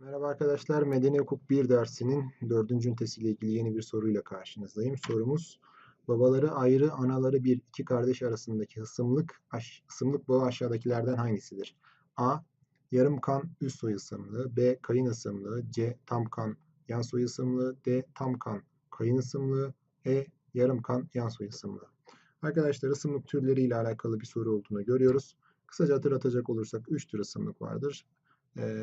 Merhaba arkadaşlar, Medeni Hukuk 1 dersinin 4. ünitesiyle ilgili yeni bir soruyla karşınızdayım. Sorumuz, babaları ayrı, anaları bir, iki kardeş arasındaki hısımlık, aş, hısımlık bağı aşağıdakilerden hangisidir? A. Yarım kan üst soy hısımlığı, B. Kayın hısımlığı, C. Tam kan yan soy hısımlığı, D. Tam kan kayın hısımlığı, E. Yarım kan yan soy hısımlığı. Arkadaşlar hısımlık türleriyle alakalı bir soru olduğunu görüyoruz. Kısaca hatırlatacak olursak 3 tür hısımlık vardır.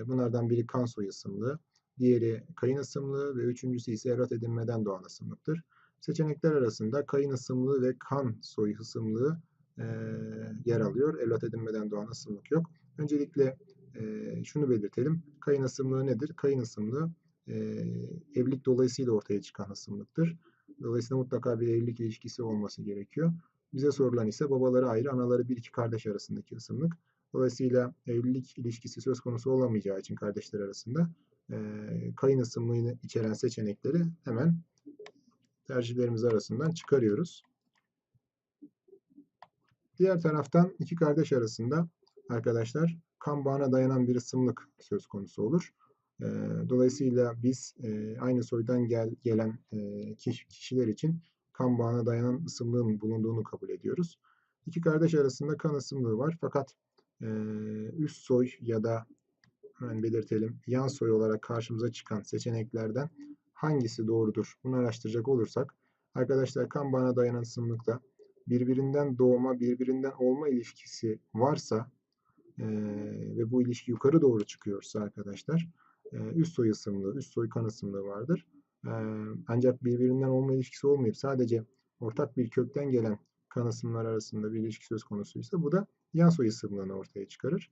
Bunlardan biri kan soy ısımlığı, diğeri kayın ısımlığı ve üçüncüsü ise evlat edinmeden doğan ısımlıktır. Seçenekler arasında kayın ısımlığı ve kan soy ısımlığı yer alıyor. Evlat edinmeden doğan ısımlık yok. Öncelikle şunu belirtelim. Kayın ısımlığı nedir? Kayın ısımlığı evlilik dolayısıyla ortaya çıkan ısımlıktır. Dolayısıyla mutlaka bir evlilik ilişkisi olması gerekiyor. Bize sorulan ise babaları ayrı, anaları bir iki kardeş arasındaki ısımlık. Dolayısıyla evlilik ilişkisi söz konusu olamayacağı için kardeşler arasında e, kayın ısımlığını içeren seçenekleri hemen tercihlerimiz arasından çıkarıyoruz. Diğer taraftan iki kardeş arasında arkadaşlar kan bağına dayanan bir ısımlık söz konusu olur. E, dolayısıyla biz e, aynı soydan gel, gelen e, kişiler için kan bağına dayanan ısımlığın bulunduğunu kabul ediyoruz. İki kardeş arasında kan ısımlığı var fakat üst soy ya da hemen belirtelim yan soy olarak karşımıza çıkan seçeneklerden hangisi doğrudur? Bunu araştıracak olursak arkadaşlar kan bağına dayanan ısımlıkta birbirinden doğma, birbirinden olma ilişkisi varsa e, ve bu ilişki yukarı doğru çıkıyorsa arkadaşlar e, üst soy ısımlığı, üst soy kan ısımlığı vardır. E, ancak birbirinden olma ilişkisi olmayıp sadece ortak bir kökten gelen kan ısımlar arasında bir ilişki söz konusuysa bu da yan soy ısımlığını ortaya çıkarır.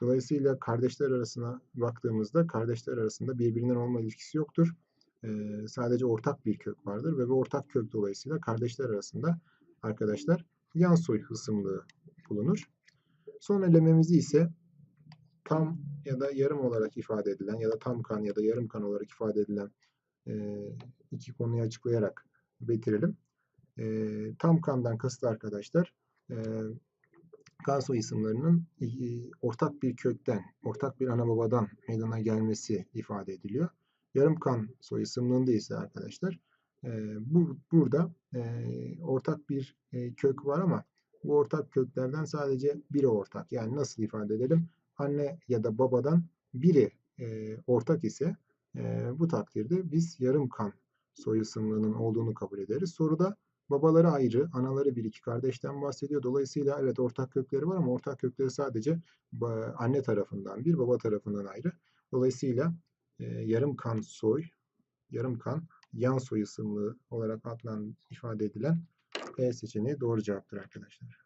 Dolayısıyla kardeşler arasına baktığımızda kardeşler arasında birbirinden olma ilişkisi yoktur. Sadece ortak bir kök vardır ve bu ortak kök dolayısıyla kardeşler arasında arkadaşlar yan soy ısımlığı bulunur. Son elememizi ise tam ya da yarım olarak ifade edilen ya da tam kan ya da yarım kan olarak ifade edilen iki konuyu açıklayarak bitirelim. Tam kandan kasıt arkadaşlar kan soy isimlerinin ortak bir kökten, ortak bir ana babadan meydana gelmesi ifade ediliyor. Yarım kan soy isimliğinde ise arkadaşlar bu burada ortak bir kök var ama bu ortak köklerden sadece biri ortak. Yani nasıl ifade edelim? Anne ya da babadan biri ortak ise bu takdirde biz yarım kan soy isimliğinin olduğunu kabul ederiz. Soruda Babaları ayrı, anaları bir iki kardeşten bahsediyor. Dolayısıyla evet ortak kökleri var ama ortak kökleri sadece anne tarafından bir, baba tarafından ayrı. Dolayısıyla e, yarım kan soy, yarım kan yan soy ısımlı olarak adlan ifade edilen E seçeneği doğru cevaptır arkadaşlar.